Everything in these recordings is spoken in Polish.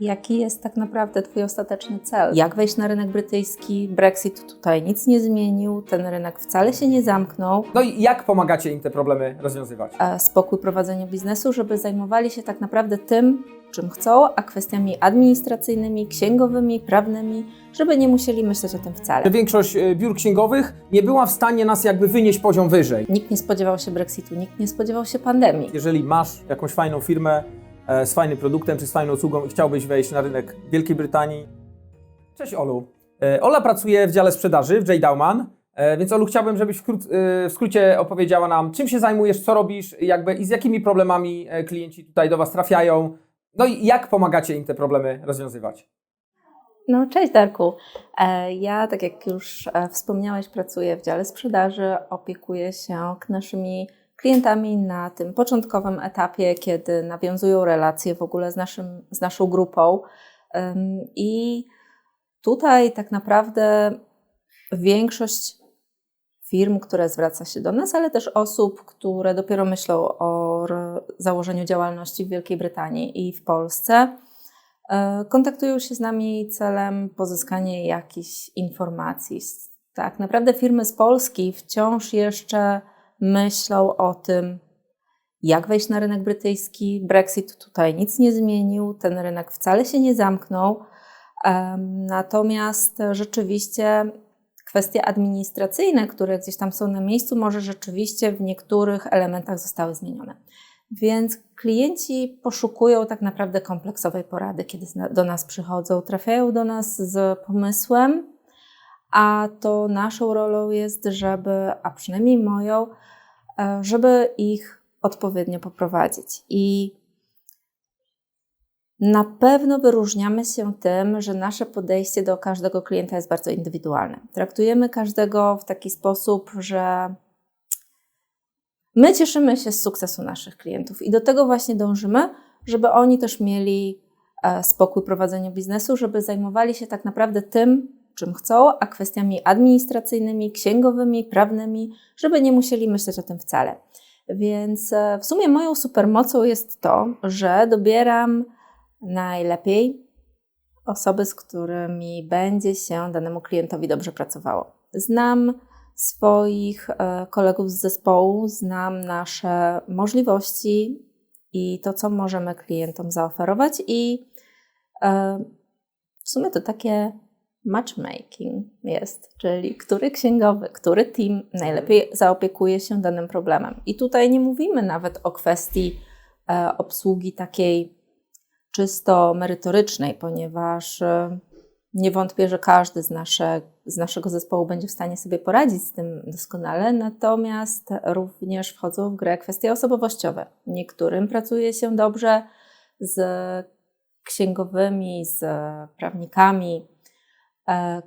Jaki jest tak naprawdę Twój ostateczny cel? Jak wejść na rynek brytyjski? Brexit tutaj nic nie zmienił, ten rynek wcale się nie zamknął. No i jak pomagacie im te problemy rozwiązywać? E, Spokój prowadzenia biznesu, żeby zajmowali się tak naprawdę tym, czym chcą, a kwestiami administracyjnymi, księgowymi, prawnymi, żeby nie musieli myśleć o tym wcale. Że większość e, biur księgowych nie była w stanie nas jakby wynieść poziom wyżej. Nikt nie spodziewał się Brexitu, nikt nie spodziewał się pandemii. Jeżeli masz jakąś fajną firmę z fajnym produktem czy z fajną usługą i chciałbyś wejść na rynek Wielkiej Brytanii. Cześć Olu. E, Ola pracuje w dziale sprzedaży w J. Dauman, e, więc Olu chciałbym, żebyś w, e, skrócie opowiedziała nam, czym się zajmujesz, co robisz jakby i z jakimi problemami e, klienci tutaj do Was trafiają. No i jak pomagacie im te problemy rozwiązywać? No, cześć Darku. E, Ja, tak jak już e, wspomniałeś, pracuję w dziale sprzedaży, opiekuję się naszymi klientami na tym początkowym etapie, kiedy nawiązują relacje w ogóle z, naszym, z naszą grupą. I tutaj tak naprawdę większość firm, które zwraca się do nas, ale też osób, które dopiero myślą o założeniu działalności w Wielkiej Brytanii i w Polsce, E, kontaktują się z nami celem pozyskania jakichś informacji. Tak naprawdę firmy z Polski wciąż jeszcze myślą o tym, jak wejść na rynek brytyjski. Brexit tutaj nic nie zmienił, ten rynek wcale się nie zamknął. Natomiast rzeczywiście kwestie administracyjne, które gdzieś tam są na miejscu, może rzeczywiście w niektórych elementach zostały zmienione. Więc klienci poszukują tak naprawdę kompleksowej porady, kiedy do nas przychodzą, trafiają do nas z pomysłem, a to naszą rolą jest, żeby, a przynajmniej moją, e, żeby ich odpowiednio poprowadzić. I na pewno wyróżniamy się tym, że nasze podejście do każdego klienta jest bardzo indywidualne. Traktujemy każdego w taki sposób, że My cieszymy się z sukcesu naszych klientów i do tego właśnie dążymy, żeby oni też mieli e, spokój prowadzenia biznesu, żeby zajmowali się tak naprawdę tym, czym chcą, a kwestiami administracyjnymi, księgowymi, prawnymi, żeby nie musieli myśleć o tym wcale. Więc e, w sumie moją supermocą jest to, że dobieram najlepiej osoby, z którymi będzie się danemu klientowi dobrze pracowało. Znam swoich e, kolegów z zespołu, znam nasze możliwości i to, co możemy klientom zaoferować, i e, w sumie to takie matchmaking jest, czyli który księgowy, który team najlepiej zaopiekuje się danym problemem. I tutaj nie mówimy nawet o kwestii e, obsługi takiej czysto merytorycznej, ponieważ e, nie wątpię, że każdy z, nasze, z naszego zespołu będzie w stanie sobie poradzić z tym doskonale, natomiast również wchodzą w grę kwestie osobowościowe. Niektórym pracuje się dobrze z księgowymi, z prawnikami,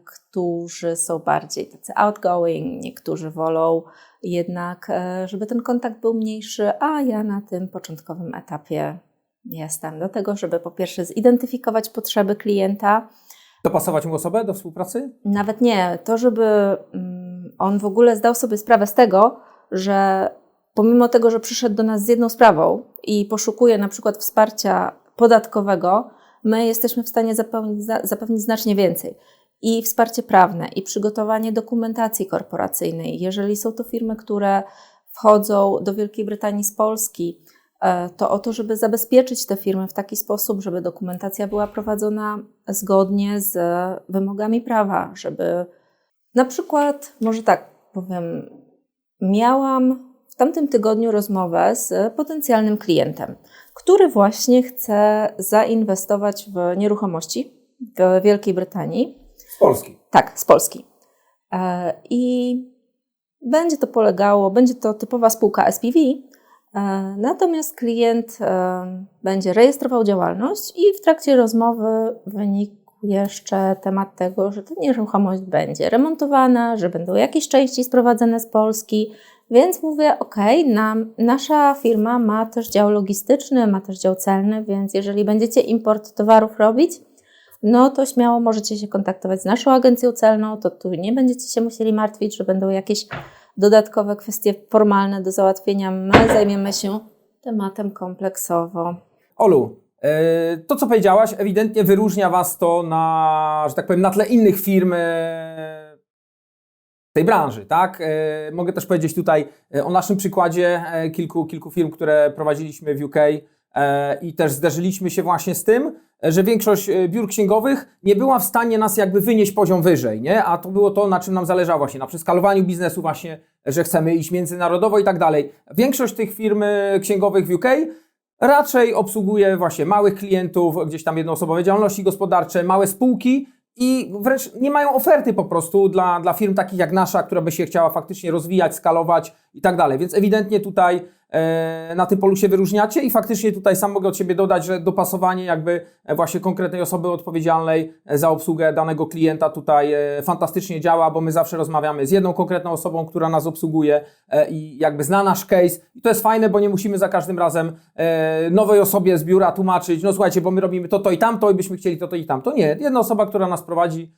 którzy są bardziej tacy outgoing, niektórzy wolą jednak, e, żeby ten kontakt był mniejszy, a ja na tym początkowym etapie jestem do tego, żeby po pierwsze zidentyfikować potrzeby klienta, Dopasować mu osobę do współpracy? nawet nie, to żeby mm, on w ogóle zdał sobie sprawę z tego, że pomimo tego, że przyszedł do nas z jedną sprawą i poszukuje na przykład wsparcia podatkowego, my jesteśmy w stanie zapewnić, zapewnić znacznie więcej. I wsparcie prawne, i przygotowanie dokumentacji korporacyjnej. Jeżeli są to firmy, które wchodzą do Wielkiej Brytanii z Polski, e, to o to, żeby zabezpieczyć te firmy w taki sposób, żeby dokumentacja była prowadzona zgodnie z wymogami prawa, żeby na przykład, może tak powiem, miałam w tamtym tygodniu rozmowę z potencjalnym klientem, który właśnie chce zainwestować w nieruchomości w Wielkiej Brytanii. Z Polski. Tak, z Polski. E, I będzie to polegało, będzie to typowa spółka SPV, e, natomiast klient e, będzie rejestrował działalność i w trakcie rozmowy wynikł jeszcze temat tego, że ta nieruchomość będzie remontowana, że będą jakieś części sprowadzane z Polski, więc mówię, ok, nam, nasza firma ma też dział logistyczny, ma też dział celny, więc jeżeli będziecie import towarów robić, no to śmiało możecie się kontaktować z naszą agencją celną, to tu nie będziecie się musieli martwić, że będą jakieś dodatkowe kwestie formalne do załatwienia. My zajmiemy się tematem kompleksowo. Olu, E, To, co powiedziałaś, ewidentnie wyróżnia Was to na, że tak powiem, na tle innych firm e, tej branży, tak? E, Mogę też powiedzieć tutaj o naszym przykładzie kilku, kilku firm, które prowadziliśmy w UK i też zderzyliśmy się właśnie z tym, że większość e, biur księgowych nie była w stanie nas jakby wynieść poziom wyżej, nie? A to było to, na czym nam zależało właśnie, na przeskalowaniu biznesu właśnie, że chcemy iść międzynarodowo i tak dalej. Większość tych firm e, księgowych w UK raczej obsługuje właśnie małych klientów, gdzieś tam jednoosobowe działalności gospodarcze, małe spółki i wręcz nie mają oferty po prostu dla, dla firm takich jak nasza, która by się chciała faktycznie rozwijać, skalować i tak dalej. Więc ewidentnie tutaj e, na tym polu się wyróżniacie i faktycznie tutaj sam mogę od siebie dodać, że dopasowanie jakby e, właśnie konkretnej osoby odpowiedzialnej e, za obsługę danego klienta tutaj fantastycznie działa, bo my zawsze rozmawiamy z jedną konkretną osobą, która nas obsługuje i jakby zna nasz case i to jest fajne, bo nie musimy za każdym razem nowej osobie z biura tłumaczyć, no słuchajcie, bo my robimy to, to i tamto i byśmy chcieli to, to i tamto. Nie, jedna osoba, która nas prowadzi,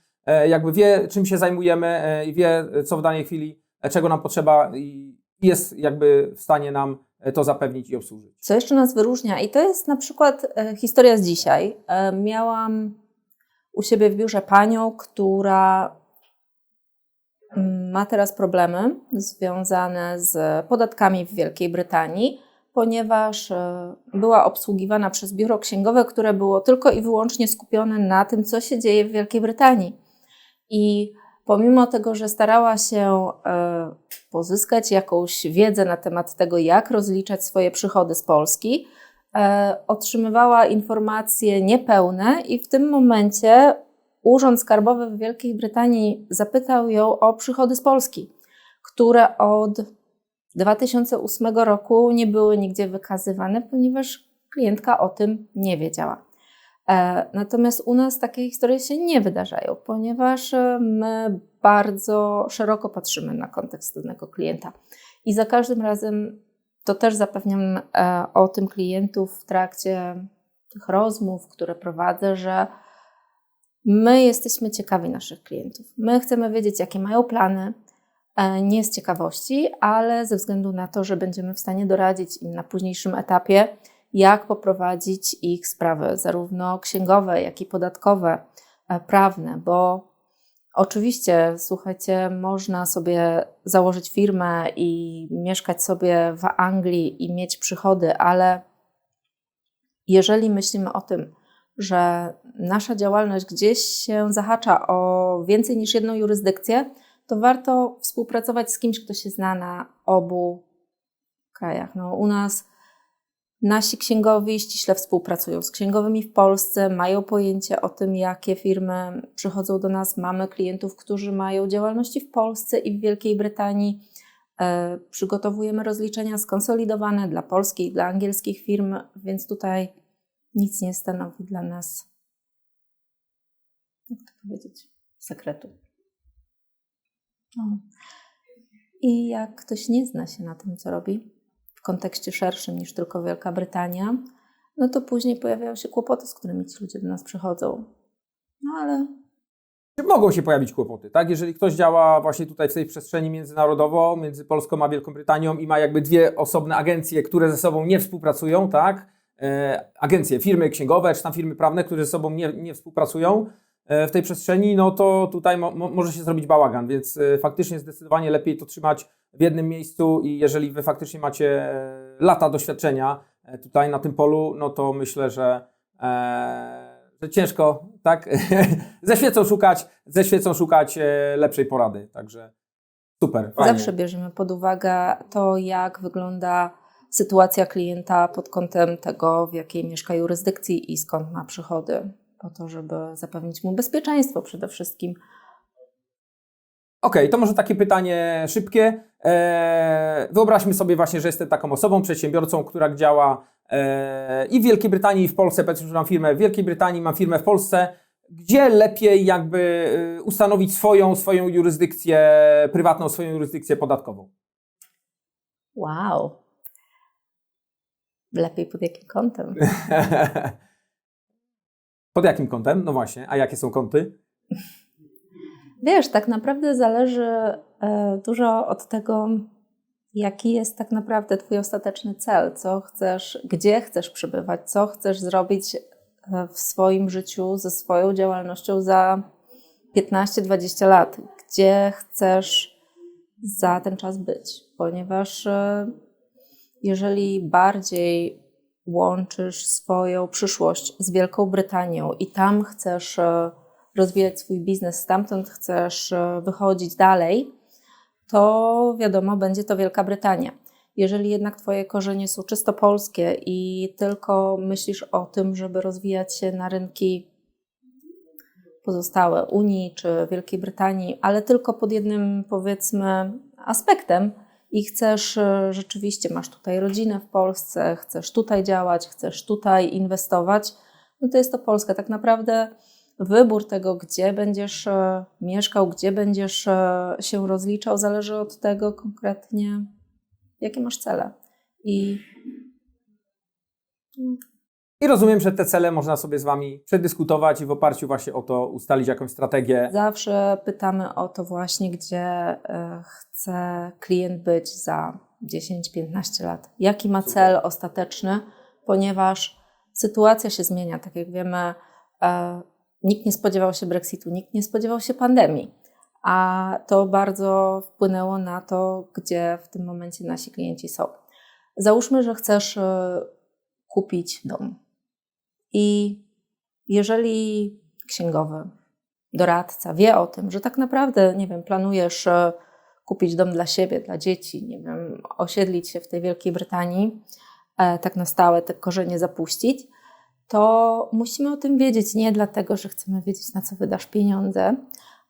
jakby wie, czym się zajmujemy i wie, co w danej chwili, czego nam potrzeba i jest jakby w stanie nam e, to zapewnić i obsłużyć. Co jeszcze nas wyróżnia? I to jest na przykład e, historia z dzisiaj. E, miałam u siebie w biurze panią, która mm, ma teraz problemy związane z podatkami w Wielkiej Brytanii, ponieważ była obsługiwana przez biuro księgowe, które było tylko i wyłącznie skupione na tym, co się dzieje w Wielkiej Brytanii. I pomimo tego, że starała się e, pozyskać jakąś wiedzę na temat tego, jak rozliczać swoje przychody z Polski, e, otrzymywała informacje niepełne i w tym momencie Urząd Skarbowy w Wielkiej Brytanii zapytał ją o przychody z Polski, które od 2008 roku nie były nigdzie wykazywane, ponieważ klientka o tym nie wiedziała. E, Natomiast u nas takie historie się nie wydarzają, ponieważ e, my bardzo szeroko patrzymy na kontekst danego klienta. I za każdym razem to też zapewniam e, o tym klientów w trakcie tych rozmów, które prowadzę, że my jesteśmy ciekawi naszych klientów. My chcemy wiedzieć, jakie mają plany, nie z ciekawości, ale ze względu na to, że będziemy w stanie doradzić im na późniejszym etapie, jak poprowadzić ich sprawy, zarówno księgowe, jak i podatkowe, e, prawne, bo oczywiście, słuchajcie, można sobie założyć firmę i mieszkać sobie w Anglii i mieć przychody, ale jeżeli myślimy o tym, że nasza działalność gdzieś się zahacza o więcej niż jedną jurysdykcję, to warto współpracować z kimś, kto się zna na obu krajach. No, u nas nasi księgowi ściśle współpracują z księgowymi w Polsce, mają pojęcie o tym, jakie firmy przychodzą do nas. Mamy klientów, którzy mają działalności w Polsce i w Wielkiej Brytanii. E, Przygotowujemy rozliczenia skonsolidowane dla polskich dla angielskich firm, więc tutaj nic nie stanowi dla nas, jak to powiedzieć, sekretu. No. I jak ktoś nie zna się na tym, co robi, w kontekście szerszym niż tylko Wielka Brytania, no to później pojawiają się kłopoty, z którymi ci ludzie do nas przychodzą. No ale Mogą się pojawić kłopoty, tak? Jeżeli ktoś działa właśnie tutaj w tej przestrzeni międzynarodowo, między Polską a Wielką Brytanią i ma jakby dwie osobne agencje, które ze sobą nie współpracują, tak? E, agencje, firmy księgowe czy tam firmy prawne, które ze sobą nie, nie współpracują w tej przestrzeni, no to tutaj mo, mo, może się zrobić bałagan, więc e, faktycznie zdecydowanie lepiej to trzymać w jednym miejscu i jeżeli Wy faktycznie macie e, lata doświadczenia e, tutaj na tym polu, no to myślę, że e, że ciężko, tak? ze świecą szukać, ze świecą szukać e, lepszej porady. Także super. Fajnie. zawsze bierzemy pod uwagę to, jak wygląda sytuacja klienta pod kątem tego, w jakiej mieszka jurysdykcji i skąd ma przychody, po to, żeby zapewnić mu bezpieczeństwo przede wszystkim. Okej, to może takie pytanie szybkie. E, wyobraźmy sobie właśnie, że jestem taką osobą, przedsiębiorcą, która działa e, i w Wielkiej Brytanii, i w Polsce. Powiedzmy, że mam firmę w Wielkiej Brytanii, mam firmę w Polsce. Gdzie lepiej jakby e, ustanowić swoją, swoją jurysdykcję prywatną, swoją jurysdykcję podatkową? Wow! Lepiej pod jakim kątem? Pod jakim kątem? No właśnie, a jakie są kąty? Wiesz, tak naprawdę zależy e, dużo od tego, Jaki jest tak naprawdę Twój ostateczny cel? Co chcesz, gdzie chcesz przebywać? Co chcesz zrobić e, w swoim życiu ze swoją działalnością za 15-20 lat? Gdzie chcesz za ten czas być? Ponieważ e, jeżeli bardziej łączysz swoją przyszłość z Wielką Brytanią i tam chcesz e, rozwijać swój biznes, stamtąd chcesz e, wychodzić dalej, to wiadomo, będzie to Wielka Brytania. Jeżeli jednak Twoje korzenie są czysto polskie i tylko myślisz o tym, żeby rozwijać się na rynki pozostałe Unii czy Wielkiej Brytanii, ale tylko pod jednym, powiedzmy, aspektem i chcesz e, rzeczywiście, masz tutaj rodzinę w Polsce, chcesz tutaj działać, chcesz tutaj inwestować, no to jest to Polska. Tak naprawdę wybór tego, gdzie będziesz e, mieszkał, gdzie będziesz e, się rozliczał, zależy od tego konkretnie, jakie masz cele. I I rozumiem, że te cele można sobie z Wami przedyskutować i w oparciu właśnie o to ustalić jakąś strategię. zawsze pytamy o to właśnie, gdzie e, chce klient być za 10-15 lat. Jaki ma Super. cel ostateczny, ponieważ sytuacja się zmienia. Tak jak wiemy, e, nikt nie spodziewał się Brexitu, nikt nie spodziewał się pandemii, a to bardzo wpłynęło na to, gdzie w tym momencie nasi klienci są. Załóżmy, że chcesz e, kupić dom. I jeżeli księgowy, doradca wie o tym, że tak naprawdę, nie wiem, planujesz e, kupić dom dla siebie, dla dzieci, nie wiem, osiedlić się w tej Wielkiej Brytanii, e, tak na stałe te korzenie zapuścić, to musimy o tym wiedzieć. Nie dlatego, że chcemy wiedzieć, na co wydasz pieniądze,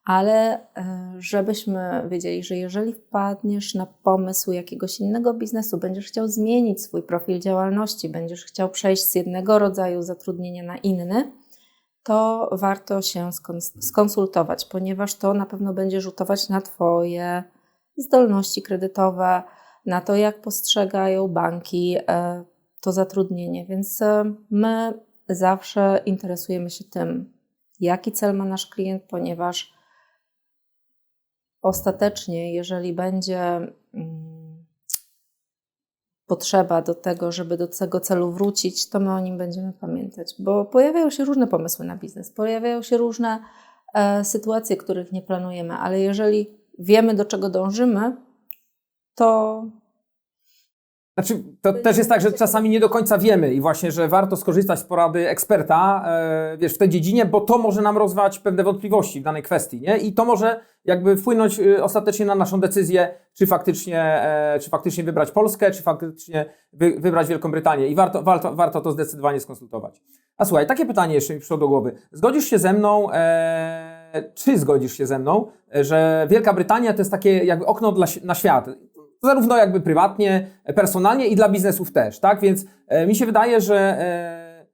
ale e, żebyśmy wiedzieli, że jeżeli wpadniesz na pomysł jakiegoś innego biznesu, będziesz chciał zmienić swój profil działalności, będziesz chciał przejść z jednego rodzaju zatrudnienia na inny, to warto się skons- skonsultować, ponieważ to na pewno będzie rzutować na Twoje zdolności kredytowe, na to, jak postrzegają banki e, to zatrudnienie. Więc e, my zawsze interesujemy się tym, jaki cel ma nasz klient, ponieważ ostatecznie, jeżeli będzie mm, potrzeba do tego, żeby do tego celu wrócić, to my o nim będziemy pamiętać, bo pojawiają się różne pomysły na biznes, pojawiają się różne e, sytuacje, których nie planujemy, ale jeżeli wiemy, do czego dążymy, to Znaczy, to też jest tak, że czasami nie do końca wiemy i właśnie, że warto skorzystać z porady eksperta, e, wiesz, w tej dziedzinie, bo to może nam rozwać pewne wątpliwości w danej kwestii, nie? I to może jakby wpłynąć e, ostatecznie na naszą decyzję, czy faktycznie, e, czy faktycznie wybrać Polskę, czy faktycznie wy, wybrać Wielką Brytanię i warto, warto, warto to zdecydowanie skonsultować. A słuchaj, takie pytanie jeszcze mi przyszło do głowy. Zgodzisz się ze mną, e, czy zgodzisz się ze mną, że Wielka Brytania to jest takie jakby okno dla, na świat? Zarówno jakby prywatnie, personalnie i dla biznesów też, tak? Więc e, mi się wydaje, że e,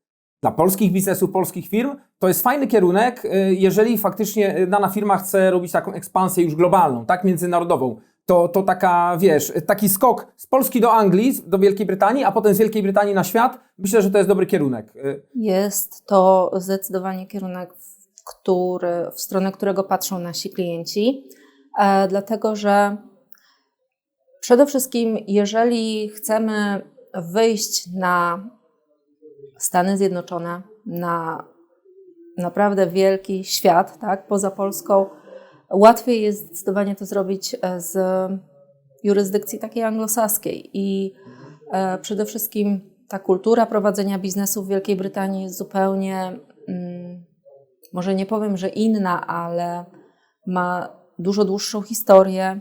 dla polskich biznesów, polskich firm to jest fajny kierunek, e, jeżeli faktycznie dana firma chce robić taką ekspansję już globalną, tak? Międzynarodową. To, to taka, wiesz, taki skok z Polski do Anglii, do Wielkiej Brytanii, a potem z Wielkiej Brytanii na świat, myślę, że to jest dobry kierunek. Jest to zdecydowanie kierunek, w, który, w stronę którego patrzą nasi klienci, dlatego że przede wszystkim, jeżeli chcemy wyjść na Stany Zjednoczone, na naprawdę wielki świat, tak, poza Polską, łatwiej jest zdecydowanie to zrobić e, z jurysdykcji takiej anglosaskiej i e, przede wszystkim ta kultura prowadzenia biznesu w Wielkiej Brytanii jest zupełnie, mm, może nie powiem, że inna, ale ma dużo dłuższą historię.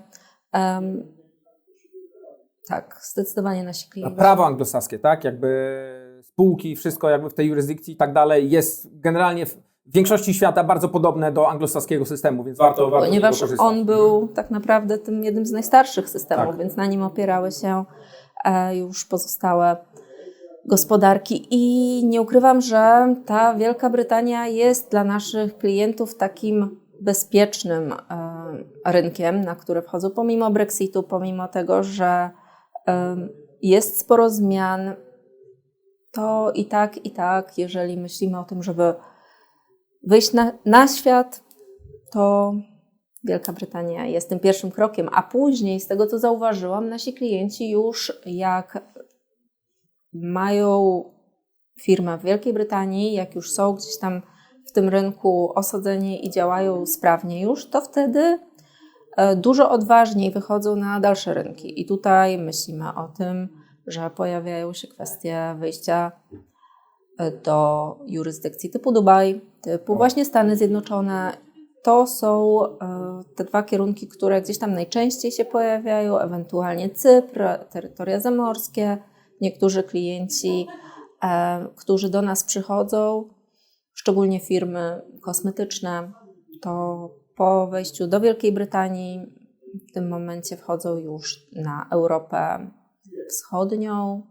Tak, zdecydowanie nasi A klienci. prawo anglosaskie, tak? Jakby spółki, wszystko jakby w tej jurysdykcji i tak dalej jest generalnie w większości świata bardzo podobne do anglosaskiego systemu, więc warto, warto Ponieważ on był tak naprawdę tym jednym z najstarszych systemów, Tak. więc na nim opierały się e, już pozostałe gospodarki. I nie ukrywam, że ta Wielka Brytania jest dla naszych klientów takim bezpiecznym e, rynkiem, na który wchodzą, pomimo Brexitu, pomimo tego, że jest sporo zmian, to i tak, i tak, jeżeli myślimy o tym, żeby wyjść na, na świat, to Wielka Brytania jest tym pierwszym krokiem, a później, z tego co zauważyłam, nasi klienci już jak mają firmę w Wielkiej Brytanii, jak już są gdzieś tam w tym rynku osadzeni i działają sprawnie już, to wtedy dużo odważniej wychodzą na dalsze rynki. I tutaj myślimy o tym, że pojawiają się kwestie wyjścia e, do jurysdykcji typu Dubaj, typu właśnie Stany Zjednoczone. To są e, te dwa kierunki, które gdzieś tam najczęściej się pojawiają, ewentualnie Cypr, terytoria zamorskie. Niektórzy klienci, e, którzy do nas przychodzą, szczególnie firmy kosmetyczne, to po wejściu do Wielkiej Brytanii w tym momencie wchodzą już na Europę wschodnią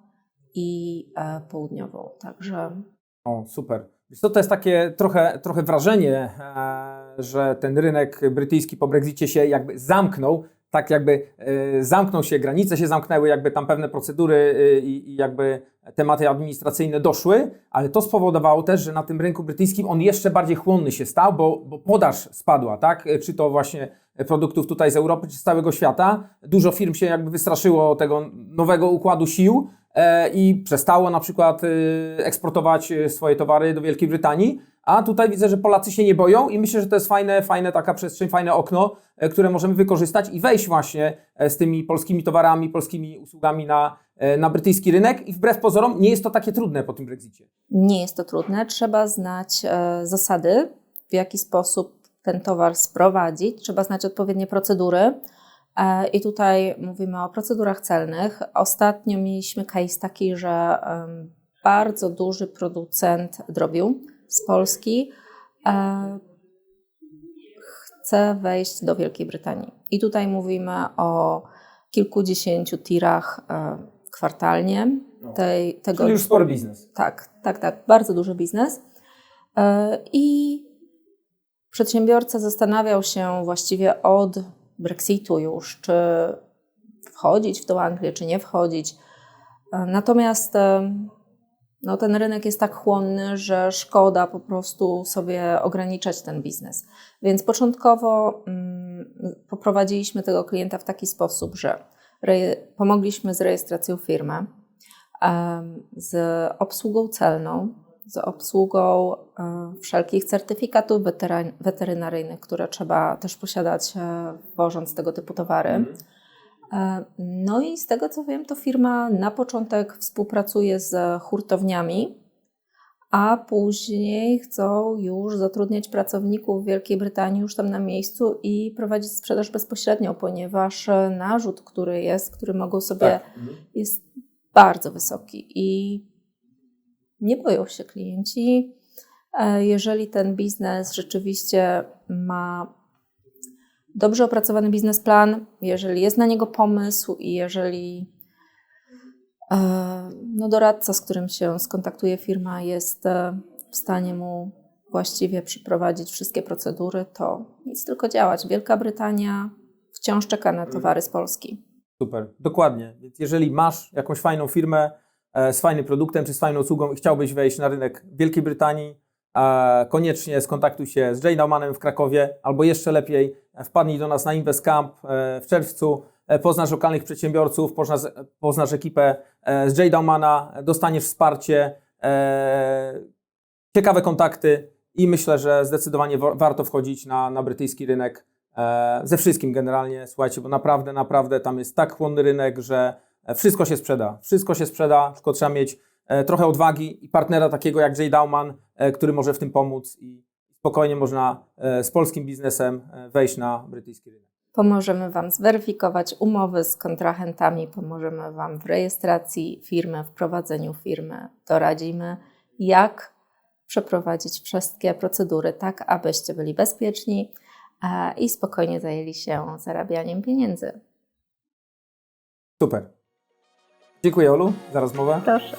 i e, południową. Także O, super. Co, to jest takie trochę, trochę wrażenie, e, że ten rynek brytyjski po Brexicie się jakby zamknął, tak jakby e, zamknął się, granice się zamknęły, jakby tam pewne procedury e, i, jakby tematy administracyjne doszły, ale to spowodowało też, że na tym rynku brytyjskim on jeszcze bardziej chłonny się stał, bo, bo podaż spadła, tak? Czy to właśnie produktów tutaj z Europy, czy z całego świata. Dużo firm się jakby wystraszyło tego nowego układu sił, e, i przestało na przykład eksportować swoje towary do Wielkiej Brytanii, a tutaj widzę, że Polacy się nie boją i myślę, że to jest fajne, fajne taka przestrzeń, fajne okno, e, które możemy wykorzystać i wejść właśnie e, z tymi polskimi towarami, polskimi usługami na, e, na brytyjski rynek i wbrew pozorom nie jest to takie trudne po tym Brexicie. nie jest to trudne. Trzeba znać e, zasady, w jaki sposób ten towar sprowadzić. Trzeba znać odpowiednie procedury. E, I tutaj mówimy o procedurach celnych. Ostatnio mieliśmy case taki, że em, bardzo duży producent drobiu z Polski e, chce wejść do Wielkiej Brytanii. I tutaj mówimy o kilkudziesięciu tirach e, kwartalnie. Tej, tego Czyli już spory biznes. tak, tak, tak. Bardzo duży biznes. E, I przedsiębiorca zastanawiał się właściwie od Brexitu już, czy wchodzić w tą Anglię, czy nie wchodzić. Natomiast no, ten rynek jest tak chłonny, że szkoda po prostu sobie ograniczać ten biznes. Więc początkowo mm, poprowadziliśmy tego klienta w taki sposób, że pomogliśmy z rejestracją firmy, z obsługą celną, z obsługą e, wszelkich certyfikatów weterynaryjnych, które trzeba też posiadać, e, wożąc tego typu towary. E, No i z tego co wiem, to firma na początek współpracuje z hurtowniami, a później chcą już zatrudniać pracowników w Wielkiej Brytanii już tam na miejscu i prowadzić sprzedaż bezpośrednią, ponieważ e, narzut, który jest, który mogą sobie Tak. jest bardzo wysoki i nie boją się klienci. E, Jeżeli ten biznes rzeczywiście ma dobrze opracowany biznesplan, jeżeli jest na niego pomysł i jeżeli e, no doradca, z którym się skontaktuje firma, jest e, w stanie mu właściwie przeprowadzić wszystkie procedury, to nic tylko działać. Wielka Brytania wciąż czeka na towary z Polski. Super, dokładnie. Więc jeżeli masz jakąś fajną firmę e, z fajnym produktem czy z fajną usługą i chciałbyś wejść na rynek Wielkiej Brytanii, koniecznie skontaktuj się z Jay Naumanem w Krakowie, albo jeszcze lepiej wpadnij do nas na InvestCamp e, w czerwcu, e, poznasz lokalnych przedsiębiorców, poznasz, poznasz ekipę e, z Jay Daumana, dostaniesz wsparcie, ciekawe kontakty i myślę, że zdecydowanie wa- warto wchodzić na, na brytyjski rynek ze wszystkim generalnie, słuchajcie, bo naprawdę, naprawdę tam jest tak chłonny rynek, że wszystko się sprzeda. Wszystko się sprzeda, tylko trzeba mieć trochę odwagi i partnera takiego jak Jay Dauman, który może w tym pomóc i spokojnie można e, z polskim biznesem e, wejść na brytyjski rynek. Pomożemy Wam zweryfikować umowy z kontrahentami, pomożemy Wam w rejestracji firmy, w prowadzeniu firmy, doradzimy, jak przeprowadzić wszystkie procedury tak, abyście byli bezpieczni e, i spokojnie zajęli się zarabianiem pieniędzy. Super. Dziękuję Olu za rozmowę. Proszę.